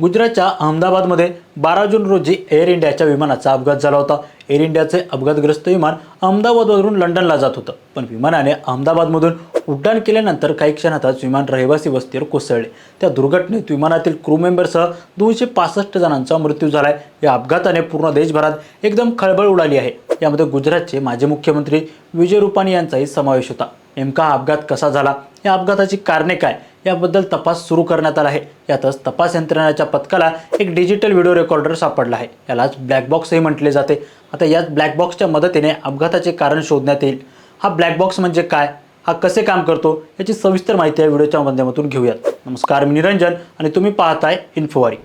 गुजरातच्या अहमदाबादमध्ये बारा जून रोजी एअर इंडियाच्या विमानाचा अपघात झाला होता. एअर इंडियाचे अपघातग्रस्त विमान अहमदाबादवरून लंडनला जात होतं. पण विमानाने अहमदाबादमधून उड्डाण केल्यानंतर काही क्षणातच विमान रहिवासी वस्तीवर कोसळले. त्या दुर्घटनेत विमानातील क्रू मेंबरसह दोनशे पासष्ट जणांचा मृत्यू झाला आहे या अपघाताने पूर्ण देशभरात एकदम खळबळ उडाली आहे. यामध्ये गुजरातचे माजी मुख्यमंत्री विजय रुपानी यांचाही समावेश होता. नेमका हा अपघात कसा झाला? या अपघाताची कारणे काय? याबद्दल तपास सुरू करण्यात आला आहे. यातच तपास यंत्रणेच्या पथकाला एक डिजिटल व्हिडिओ रेकॉर्डर सापडला आहे. यालाच ब्लॅक बॉक्सही म्हटले जाते. आता याच ब्लॅक बॉक्सच्या मदतीने अपघाताचे कारण शोधण्यात येईल. हा ब्लॅक बॉक्स म्हणजे काय? हा कसे काम करतो? याची सविस्तर माहिती या व्हिडिओच्या माध्यमातून घेऊयात. नमस्कार मी निरंजन आणि तुम्ही पाहताय इन्फोवारी.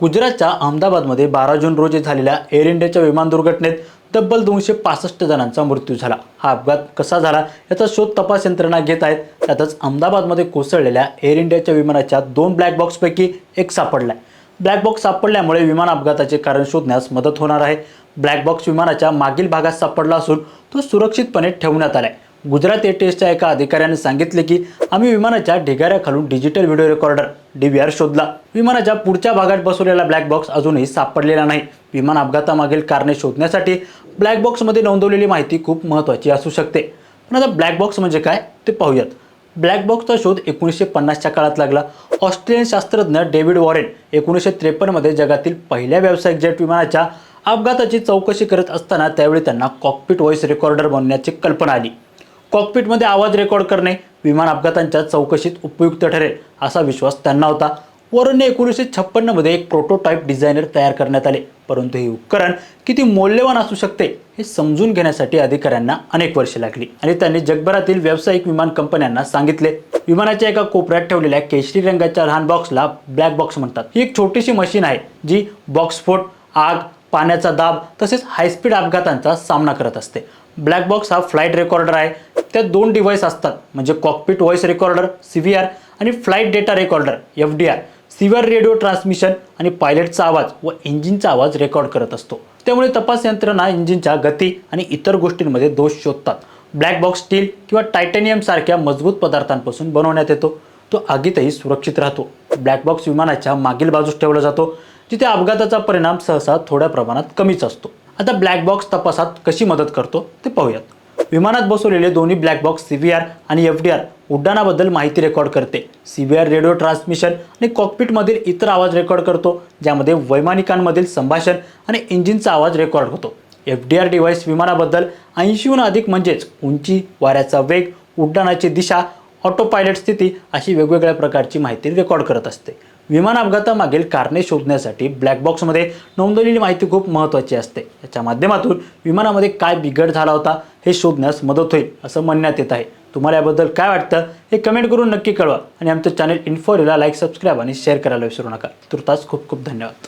गुजरातच्या अहमदाबादमध्ये बारा जून रोजी झालेल्या एअर इंडियाच्या विमान दुर्घटनेत तब्बल दोनशे पासष्ट जणांचा मृत्यू झाला. हा अपघात कसा झाला याचा शोध तपास यंत्रणा घेत आहेत. त्यातच अहमदाबादमध्ये कोसळलेल्या एअर इंडियाच्या विमानाच्या दोन ब्लॅक बॉक्सपैकी एक सापडला ब्लॅक बॉक्स सापडल्यामुळे विमान अपघाताचे कारण शोधण्यास मदत होणार आहे. ब्लॅक बॉक्स विमानाच्या मागील भागात सापडला असून तो सुरक्षितपणे ठेवण्यात आला आहे गुजरात एटीएसच्या एका अधिकाऱ्याने सांगितले की आम्ही विमानाच्या ढिगाऱ्याखालून डिजिटल व्हिडिओ रेकॉर्डर डीव्हीआर शोधला. विमानाच्या पुढच्या भागात बसवलेला ब्लॅक बॉक्स अजूनही सापडलेला नाही. विमान अपघातामागील कारणे शोधण्यासाठी ब्लॅक बॉक्समध्ये नोंदवलेली माहिती खूप महत्त्वाची असू शकते. पण आता ब्लॅक बॉक्स म्हणजे काय ते पाहूयात. ब्लॅक बॉक्सचा शोध एकोणीसशे पन्नासच्या काळात लागला. ऑस्ट्रेलियन शास्त्रज्ञ डेव्हिड वॉरेन एकोणीसशे त्रेपन्नमध्ये जगातील पहिल्या व्यावसायिक जेट विमानाच्या अपघाताची चौकशी करत असताना त्यावेळी त्यांना कॉकपिट व्हॉइस रेकॉर्डर बनवण्याची कल्पना आली. कॉकपिटमध्ये आवाज रेकॉर्ड करणे विमान अपघातांच्या चौकशीत उपयुक्त ठरेल असा विश्वास त्यांना होता. वरून एकोणीसशे छप्पन्नमध्ये एक प्रोटोटाईप डिझायनर तयार करण्यात आले. परंतु हे उपकरण किती मौल्यवान असू शकते हे समजून घेण्यासाठी अधिकाऱ्यांना अनेक वर्षे लागली आणि त्यांनी जगभरातील व्यावसायिक विमान कंपन्यांना सांगितले विमानाच्या एका कोपऱ्यात ठेवलेल्या केशरी रंगाच्या लहान बॉक्सला ब्लॅक बॉक्स म्हणतात. ही एक छोटीशी मशीन आहे जी बॉक्सफोट आग पाण्याचा दाब तसेच हायस्पीड अपघातांचा सामना करत असते. ब्लॅक बॉक्स हा फ्लाईट रेकॉर्डर आहे. त्यात दोन डिव्हाइस असतात. म्हणजे cockpit voice recorder C V R आणि flight data recorder F D R C V R radio transmission आणि पायलटचा आवाज व इंजिनचा आवाज रेकॉर्ड करत असतो. त्यामुळे तपास यंत्रणा इंजिनच्या गती आणि इतर गोष्टींमध्ये दोष शोधतात. ब्लॅक बॉक्स स्टील किंवा टायटॅनियम सारख्या मजबूत पदार्थांपासून बनवण्यात येतो. तो आगीतही सुरक्षित राहतो. ब्लॅक बॉक्स विमानाच्या मागील बाजूस ठेवला जातो. जिथे अपघाताचा परिणाम सहसा थोड्या प्रमाणात कमीच असतो. आता ब्लॅक बॉक्स तपासात कशी मदत करतो ते पाहूयात. विमानात बसवलेले दोन्ही black box C V R आणि एफ डी आर उड्डाणाबद्दल माहिती रेकॉर्ड करते. C V R radio transmission आणि कॉकपिटमधील इतर आवाज रेकॉर्ड करतो ज्यामध्ये वैमानिकांमधील संभाषण आणि इंजिनचा आवाज रेकॉर्ड होतो. एफ डी आर डिव्हाइस विमानाबद्दल ऐंशीहून अधिक म्हणजेच उंची वाऱ्याचा वेग उड्डाणाची दिशा ऑटो पायलट स्थिती अशी वेगवेगळ्या प्रकारची माहिती रेकॉर्ड करत असते. विमान अपघातामागील कारणे शोधण्यासाठी ब्लॅक बॉक्समध्ये नोंदवलेली माहिती खूप महत्त्वाची असते. याच्या माध्यमातून विमानामध्ये काय बिघड झाला होता हे शोधण्यास मदत होईल असं म्हणण्यात येत आहे. तुम्हाला याबद्दल काय वाटतं हे कमेंट करून नक्की कळवा आणि आमचं चॅनल इन्फोरीला लाईक सबस्क्राईब आणि शेअर करायला विसरू नका. तुर्तास खूप खूप धन्यवाद.